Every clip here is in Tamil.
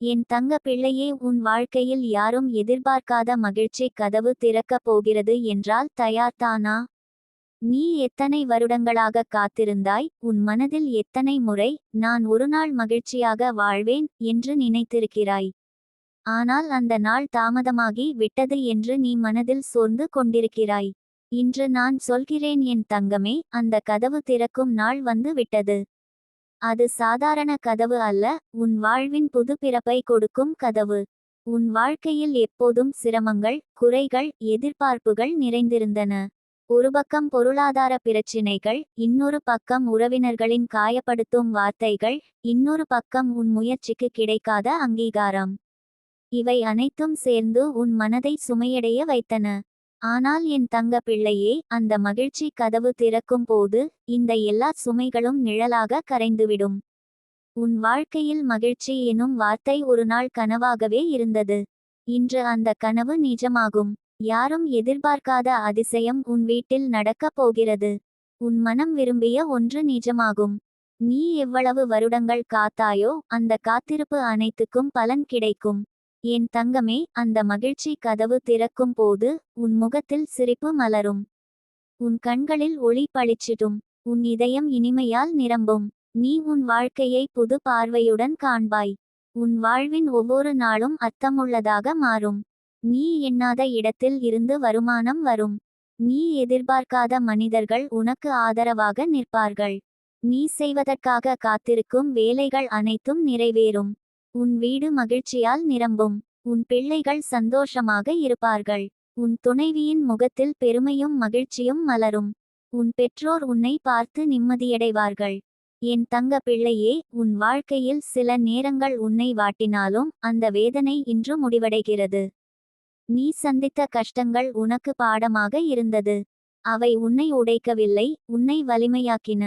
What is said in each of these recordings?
என் தங்க பிள்ளையே உன் வாழ்க்கையில் யாரும் எதிர்பார்க்காத மகிழ்ச்சி கதவு திறக்கப் போகிறது என்றால் தயார்தானா நீ எத்தனை வருடங்களாக காத்திருந்தாய்? உன் மனதில் எத்தனை முறை நான் ஒருநாள் மகிழ்ச்சியாக வாழ்வேன் என்று நினைத்திருக்கிறாய்? ஆனால் அந்த நாள் தாமதமாகி விட்டது என்று நீ மனதில் சோர்ந்து கொண்டிருக்கிறாய். இன்று நான் சொல்கிறேன் என் தங்கமே அந்த கதவு திறக்கும் நாள் வந்து விட்டது. அது சாதாரண கதவு அல்ல உன் வாழ்வின் புது பிறப்பை கொடுக்கும் கதவு. உன் வாழ்க்கையில் எப்போதும் சிரமங்கள் குறைகள் எதிர்பார்ப்புகள் நிறைந்திருந்தன. ஒரு பக்கம் பொருளாதார பிரச்சினைகள் இன்னொரு பக்கம் உறவினர்களின் காயப்படுத்தும் வார்த்தைகள் இன்னொரு பக்கம் உன் முயற்சிக்கு கிடைக்காத அங்கீகாரம். இவை அனைத்தும் சேர்ந்து உன் மனதை சுமையடைய வைத்தன. ஆனால் என் தங்க பிள்ளையே அந்த மகிழ்ச்சி கதவு திறக்கும் போது இந்த எல்லா சுமைகளும் நிழலாக கரைந்துவிடும். உன் வாழ்க்கையில் மகிழ்ச்சி எனும் வார்த்தை ஒரு நாள் கனவாகவே இருந்தது. இன்று அந்த கனவு நிஜமாகும். யாரும் எதிர்பார்க்காத அதிசயம் உன் வீட்டில் நடக்கப் போகிறது. உன் மனம் விரும்பிய ஒன்று நிஜமாகும். நீ எவ்வளவு வருடங்கள் காத்தாயோ அந்த காத்திருப்பு அனைத்துக்கும் பலன் கிடைக்கும். என் தங்கமே அந்த மகிழ்ச்சி கதவு திறக்கும் போது உன் முகத்தில் சிரிப்பு மலரும். உன் கண்களில் ஒளி பளிச்சிடும். உன் இதயம் இனிமையால் நிரம்பும். நீ உன் வாழ்க்கையை புது பார்வையுடன் காண்பாய். உன் வாழ்வின் ஒவ்வொரு நாளும் அர்த்தமுள்ளதாக மாறும். நீ எண்ணாத இடத்தில் இருந்து வருமானம் வரும். நீ எதிர்பார்க்காத மனிதர்கள் உனக்கு ஆதரவாக நிற்பார்கள். நீ செய்வதற்காக காத்திருக்கும் வேலைகள் அனைத்தும் நிறைவேறும். உன் வீடு மகிழ்ச்சியால் நிரம்பும். உன் பிள்ளைகள் சந்தோஷமாக இருப்பார்கள். உன் துணைவியின் முகத்தில் பெருமையும் மகிழ்ச்சியும் மலரும். உன் பெற்றோர் உன்னை பார்த்து நிம்மதியடைவார்கள். என் தங்க பிள்ளையே உன் வாழ்க்கையில் சில நேரங்கள் உன்னை வாட்டினாலும் அந்த வேதனை இன்று முடிவடைகிறது. நீ சந்தித்த கஷ்டங்கள் உனக்கு பாடமாக இருந்தது. அவை உன்னை உடைக்கவில்லை உன்னை வலிமையாக்கின.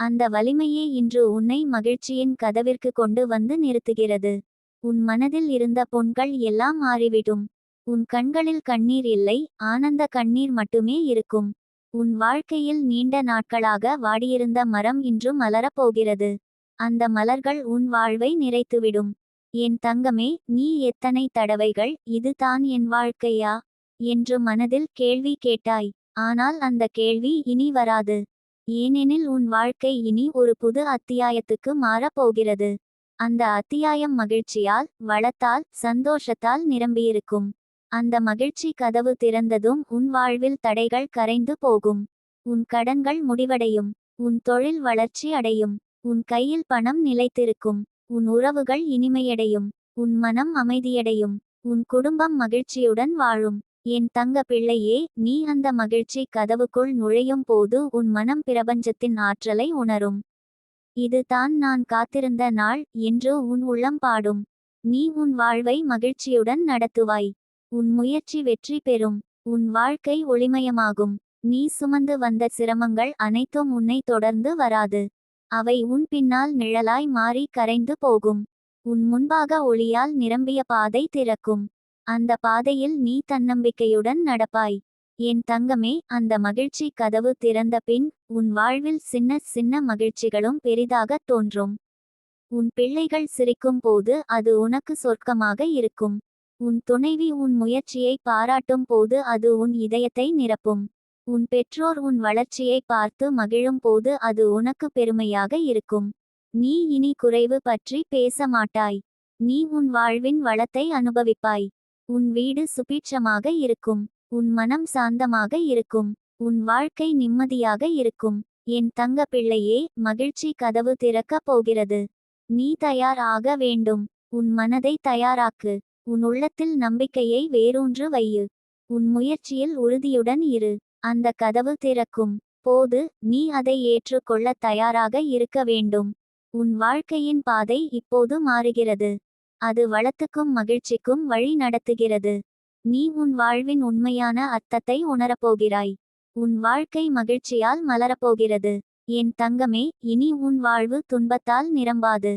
அந்த வலிமையே இன்று உன்னை மகிழ்ச்சியின் கதவிற்கு கொண்டு வந்து நிறுத்துகிறது. உன் மனதில் இருந்த பொன்கள் எல்லாம் மாறிவிடும். உன் கண்களில் கண்ணீர் இல்லை ஆனந்த கண்ணீர் மட்டுமே இருக்கும். உன் வாழ்க்கையில் நீண்ட நாட்களாக வாடியிருந்த மரம் இன்று மலரப்போகிறது. அந்த மலர்கள் உன் வாழ்வை நிறைத்துவிடும். என் தங்கமே நீ எத்தனை தடவைகள் இதுதான் என் வாழ்க்கையா என்று மனதில் கேள்வி கேட்டாய். ஆனால் அந்த கேள்வி இனி வராது. ஏனெனில் உன் வாழ்க்கை இனி ஒரு புது அத்தியாயத்துக்கு மாறப்போகிறது. அந்த அத்தியாயம் மகிழ்ச்சியால் வளத்தால் சந்தோஷத்தால் நிரம்பியிருக்கும். அந்த மகிழ்ச்சி கதவு திறந்ததும் உன் வாழ்வில் தடைகள் கரைந்து போகும். உன் கடன்கள் முடிவடையும். உன் தொழில் வளர்ச்சி அடையும். உன் கையில் பணம் நிலைத்திருக்கும். உன் உறவுகள் இனிமையடையும். உன் மனம் அமைதியடையும். உன் குடும்பம் மகிழ்ச்சியுடன் வாழும். என் தங்க பிள்ளையே நீ அந்த மகிழ்ச்சி கதவுக்குள் நுழையும் போது உன் மனம் பிரபஞ்சத்தின் ஆற்றலை உணரும். இது தான் நான் காத்திருந்த நாள் என்று உன் உள்ளம் பாடும். நீ உன் வாழ்வை மகிழ்ச்சியுடன் நடத்துவாய். உன் முயற்சி வெற்றி பெறும். உன் வாழ்க்கை ஒளிமயமாகும். நீ சுமந்து வந்த சிரமங்கள் அனைத்தும் உன்னை தொடர்ந்து வராது. அவை உன் பின்னால் நிழலாய் மாறி கரைந்து போகும். உன் முன்பாக ஒளியால் நிரம்பிய பாதை திறக்கும். அந்த பாதையில் நீ தன்னம்பிக்கையுடன் நடப்பாய். என் தங்கமே அந்த மகிழ்ச்சி கதவு திறந்த பின் உன் வாழ்வில் சின்ன சின்ன மகிழ்ச்சிகளும் பெரிதாக தோன்றும். உன் பிள்ளைகள் சிரிக்கும் போது அது உனக்கு சொர்க்கமாக இருக்கும். உன் துணைவி உன் முயற்சியை பாராட்டும் போது அது உன் இதயத்தை நிரப்பும். உன் பெற்றோர் உன் வளர்ச்சியை பார்த்து மகிழும் போது அது உனக்கு பெருமையாக இருக்கும். நீ இனி குறைவு பற்றி பேச மாட்டாய். நீ உன் வாழ்வின் வளத்தை அனுபவிப்பாய். உன் வீடு சுபீட்சமாக இருக்கும். உன் மனம் சாந்தமாக இருக்கும். உன் வாழ்க்கை நிம்மதியாக இருக்கும். என் தங்க பிள்ளையே மகிழ்ச்சி கதவு திறக்கப் போகிறது. நீ தயார் ஆக வேண்டும். உன் மனதை தயாராக்கு. உன் உள்ளத்தில் நம்பிக்கையை வேரூன்று வையு. உன் முயற்சியில் உறுதியுடன் இரு. அந்த கதவு திறக்கும். போது நீ அதை ஏற்றுக்கொள்ள தயாராக இருக்க வேண்டும். உன் வாழ்க்கையின் பாதை இப்போது மாறுகிறது. அது வளத்துக்கும் மகிழ்ச்சிக்கும் வழி நடத்துகிறது. நீ உன் வாழ்வின் உண்மையான அர்த்தத்தை உணரப்போகிறாய். உன் வாழ்க்கை மகிழ்ச்சியால் மலரப்போகிறது. என் தங்கமே இனி உன் வாழ்வு துன்பத்தால் நிரம்பாது.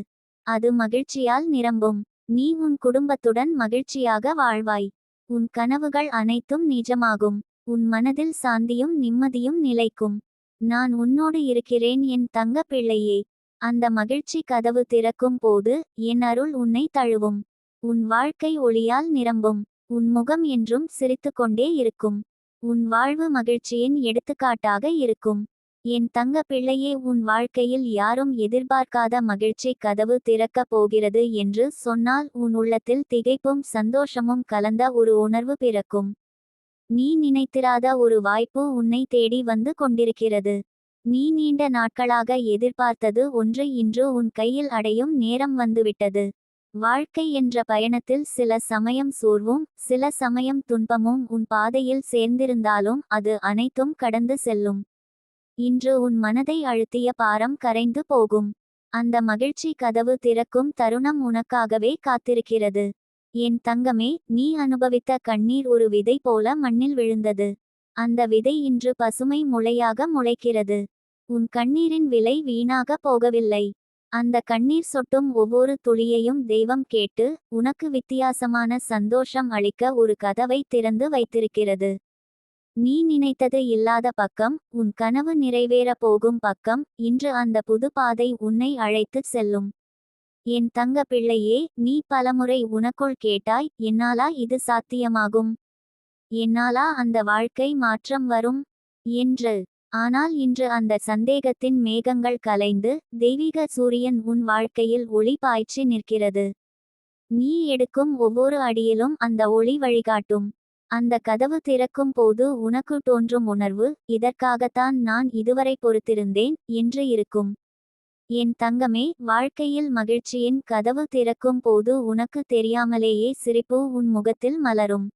அது மகிழ்ச்சியால் நிரம்பும். நீ உன் குடும்பத்துடன் மகிழ்ச்சியாக வாழ்வாய். உன் கனவுகள் அனைத்தும் நிஜமாகும். உன் மனதில் சாந்தியும் நிம்மதியும் நிலைக்கும். நான் உன்னோடு இருக்கிறேன் என் தங்க பிள்ளையே. அந்த மகிழ்ச்சி கதவு திறக்கும் போது என் அருள் உன்னை தழுவும். உன் வாழ்க்கை ஒளியால் நிரம்பும். உன் முகம் என்றும் சிரித்துக்கொண்டே இருக்கும். உன் வாழ்வு மகிழ்ச்சியின் எடுத்துக்காட்டாக இருக்கும். என் தங்க பிள்ளையே உன் வாழ்க்கையில் யாரும் எதிர்பார்க்காத மகிழ்ச்சி கதவு திறக்கப் போகிறது என்று சொன்னால் உன் உள்ளத்தில் திகைப்பும் சந்தோஷமும் கலந்த ஒரு உணர்வு பிறக்கும். நீ நினைத்திராத ஒரு வாய்ப்பு உன்னை தேடி வந்து கொண்டிருக்கிறது. நீ நீண்ட நாட்களாக எதிர்பார்த்தது ஒன்று இன்று உன் கையில் அடையும் நேரம் வந்துவிட்டது. வாழ்க்கை என்ற பயணத்தில் சில சமயம் சோர்வும் சில சமயம் துன்பமும் உன் பாதையில் சேர்ந்திருந்தாலும் அது அனைத்தும் கடந்து செல்லும். இன்று உன் மனதை அழுத்திய பாரம் கரைந்து போகும். அந்த மகிழ்ச்சி கதவு திறக்கும் தருணம் உனக்காகவே காத்திருக்கிறது. என் தங்கமே நீ அனுபவித்த கண்ணீர் ஒரு விதை போல மண்ணில் விழுந்தது. அந்த விதை இன்று பசுமை முளையாக முளைக்கிறது. உன் கண்ணீரின் விலை வீணாக போகவில்லை. அந்த கண்ணீர் சொட்டும் ஒவ்வொரு துளியையும் தெய்வம் கேட்டு உனக்கு வித்தியாசமான சந்தோஷம் அளிக்க ஒரு கதவை திறந்து வைத்திருக்கிறது. நீ நினைத்தது இல்லாத பக்கம் உன் கனவு நிறைவேறப் போகும் பக்கம் இன்று அந்த புது பாதை உன்னை அழைத்துச் செல்லும். என் தங்க பிள்ளையே நீ பலமுறை உனக்குள் கேட்டாய் என்னாலா இது சாத்தியமாகும்? என்னாலா அந்த வாழ்க்கை மாற்றம் வரும்? என்று ஆனால் இன்று அந்த சந்தேகத்தின் மேகங்கள் கலைந்து தெய்வீக சூரியன் உன் வாழ்க்கையில் ஒளி பாய்ச்சி நிற்கிறது. நீ எடுக்கும் ஒவ்வொரு அடியிலும் அந்த ஒளி வழிகாட்டும். அந்த கதவு திறக்கும் போது உனக்கு தோன்றும் உணர்வு இதற்காகத்தான் நான் இதுவரை பொறுத்திருந்தேன் என்று இருக்கும். என் தங்கமே வாழ்க்கையில் மகிழ்ச்சியின் கதவு திறக்கும் போது உனக்கு தெரியாமலேயே சிரிப்பு உன் முகத்தில் மலரும்.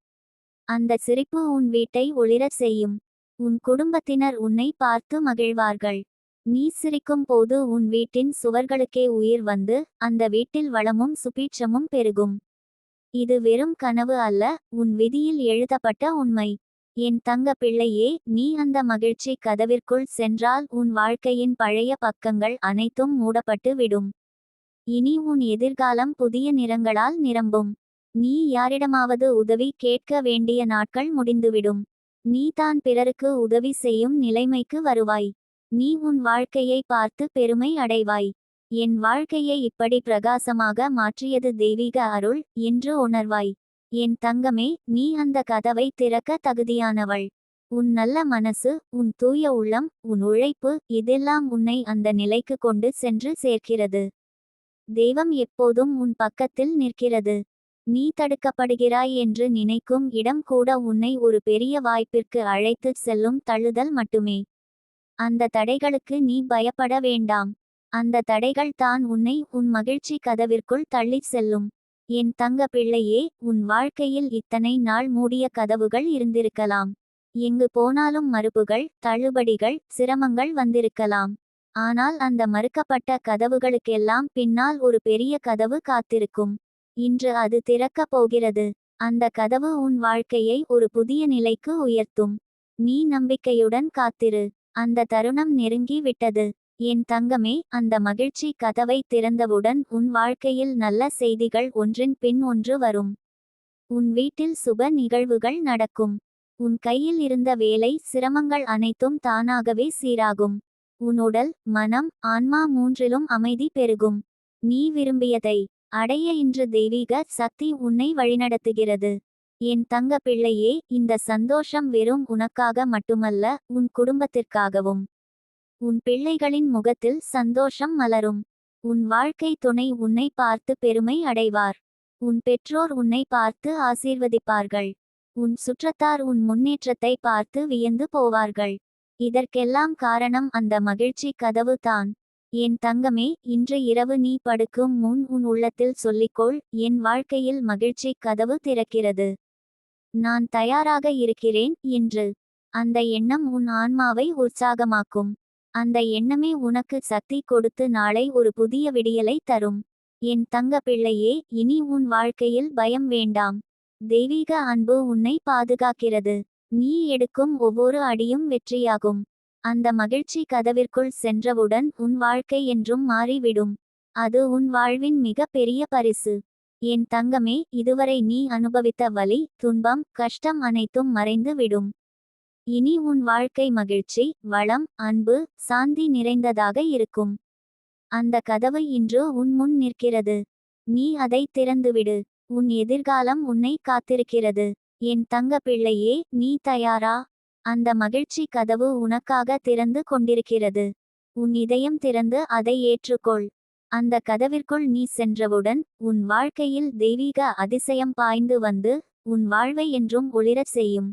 அந்த சிரிப்பு உன் வீட்டை ஒளிரச் செய்யும். உன் குடும்பத்தினர் உன்னை பார்த்து மகிழ்வார்கள். நீ சிரிக்கும் போது உன் வீட்டின் சுவர்களுக்கே உயிர் வந்து அந்த வீட்டில் வளமும் சுபீட்சமும் பெருகும். இது வெறும் கனவு அல்ல உன் விதியில் எழுதப்பட்ட உண்மை. என் தங்க பிள்ளையே நீ அந்த மகிழ்ச்சி கதவிற்குள் சென்றால் உன் வாழ்க்கையின் பழைய பக்கங்கள் அனைத்தும் மூடப்பட்டு விடும். இனி உன் எதிர்காலம் புதிய நிறங்களால் நிரம்பும். நீ யாரிடமாவது உதவி கேட்க வேண்டிய நாட்கள் முடிந்துவிடும். நீ தான் பிறருக்கு உதவி செய்யும் நிலைமைக்கு வருவாய். நீ உன் வாழ்க்கையை பார்த்து பெருமை அடைவாய். என் வாழ்க்கையை இப்படி பிரகாசமாக மாற்றியது தெய்வீக அருள் என்று உணர்வாய். என் தங்கமே நீ அந்த கதவை திறக்க தகுதியானவள். உன் நல்ல மனசு உன் தூய உள்ளம் உன் உழைப்பு இதெல்லாம் உன்னை அந்த நிலைக்கு கொண்டு சென்று சேர்க்கிறது. தெய்வம் எப்போதும் உன் பக்கத்தில் நிற்கிறது. நீ தடுக்கப்படுகிறாய் என்று நினைக்கும் இடம் கூட உன்னை ஒரு பெரிய வாய்ப்பிற்கு அழைத்துச் செல்லும் தள்ளுதல் மட்டுமே. அந்த தடைகளுக்கு நீ பயப்பட வேண்டாம். அந்த தடைகள் தான் உன்னை உன் மகிழ்ச்சி கதவிற்குள் தள்ளிச் செல்லும். என் தங்க பிள்ளையே உன் வாழ்க்கையில் இத்தனை நாள் மூடிய கதவுகள் இருந்திருக்கலாம். எங்கு போனாலும் மறுப்புகள் தள்ளுபடிகள் சிரமங்கள் வந்திருக்கலாம். ஆனால் அந்த மறுக்கப்பட்ட கதவுகளுக்கெல்லாம் பின்னால் ஒரு பெரிய கதவு காத்திருக்கும். இன்று அது திறக்கப் போகிறது. அந்த கதவு உன் வாழ்க்கையை ஒரு புதிய நிலைக்கு உயர்த்தும். நீ நம்பிக்கையுடன் காத்திரு. அந்த தருணம் நெருங்கி விட்டது. என் தங்கமே அந்த மகிழ்ச்சி கதவை திறந்தவுடன் உன் வாழ்க்கையில் நல்ல செய்திகள் ஒன்றின் பின் ஒன்று வரும். உன் வீட்டில் சுப நிகழ்வுகள் நடக்கும். உன் கையில் இருந்த வேலை சிரமங்கள் அனைத்தும் தானாகவே சீராகும். உன் உடல் மனம் ஆன்மா மூன்றிலும் அமைதி பெருகும். நீ விரும்பியதை அடைய இன்று தெய்வீக சக்தி உன்னை வழிநடத்துகிறது. என் தங்க பிள்ளையே இந்த சந்தோஷம் வெறும் உனக்காக மட்டுமல்ல உன் குடும்பத்திற்காகவும். உன் பிள்ளைகளின் முகத்தில் சந்தோஷம் மலரும். உன் வாழ்க்கை துணை உன்னை பார்த்து பெருமை அடைவார். உன் பெற்றோர் உன்னை பார்த்து ஆசீர்வதிப்பார்கள். உன் சுற்றத்தார் உன் முன்னேற்றத்தை பார்த்து வியந்து போவார்கள். இதற்கெல்லாம் காரணம் அந்த மகிழ்ச்சி கதவு தான். என் தங்கமே இன்று இரவு நீ படுக்கும் முன் உன் உள்ளத்தில் சொல்லிக்கொள் என் வாழ்க்கையில் மகிழ்ச்சி கதவு திறக்கிறது. நான் தயாராக இருக்கிறேன் என்று. அந்த எண்ணம் உன் ஆன்மாவை உற்சாகமாக்கும். அந்த எண்ணமே உனக்கு சக்தி கொடுத்து நாளை ஒரு புதிய விடியலை தரும். என் தங்க பிள்ளையே இனி உன் வாழ்க்கையில் பயம் வேண்டாம். தெய்வீக அன்பு உன்னை பாதுகாக்கிறது. நீ எடுக்கும் ஒவ்வொரு அடியும் வெற்றியாகும். அந்த மகிழ்ச்சி கதவிற்குள் சென்றவுடன் உன் வாழ்க்கை என்றும் மாறிவிடும். அது உன் வாழ்வின் மிக பெரிய பரிசு. என் தங்கமே இதுவரை நீ அனுபவித்த வலி துன்பம் கஷ்டம் அனைத்தும் மறைந்து விடும். இனி உன் வாழ்க்கை மகிழ்ச்சி வளம் அன்பு சாந்தி நிறைந்ததாக இருக்கும். அந்த கதவு இன்று உன் முன் நிற்கிறது. நீ அதை திறந்துவிடு. உன் எதிர்காலம் உன்னை காத்திருக்கிறது. என் தங்க பிள்ளையே நீ தயாரா? அந்த மகிழ்ச்சி கதவு உனக்காக திறந்து கொண்டிருக்கிறது. உன் இதயம் திறந்து அதை ஏற்றுக்கொள். அந்த கதவிற்குள் நீ சென்றவுடன் உன் வாழ்க்கையில் தெய்வீக அதிசயம் பாய்ந்து வந்து உன் வாழ்வை என்றும் ஒளிரச் செய்யும்.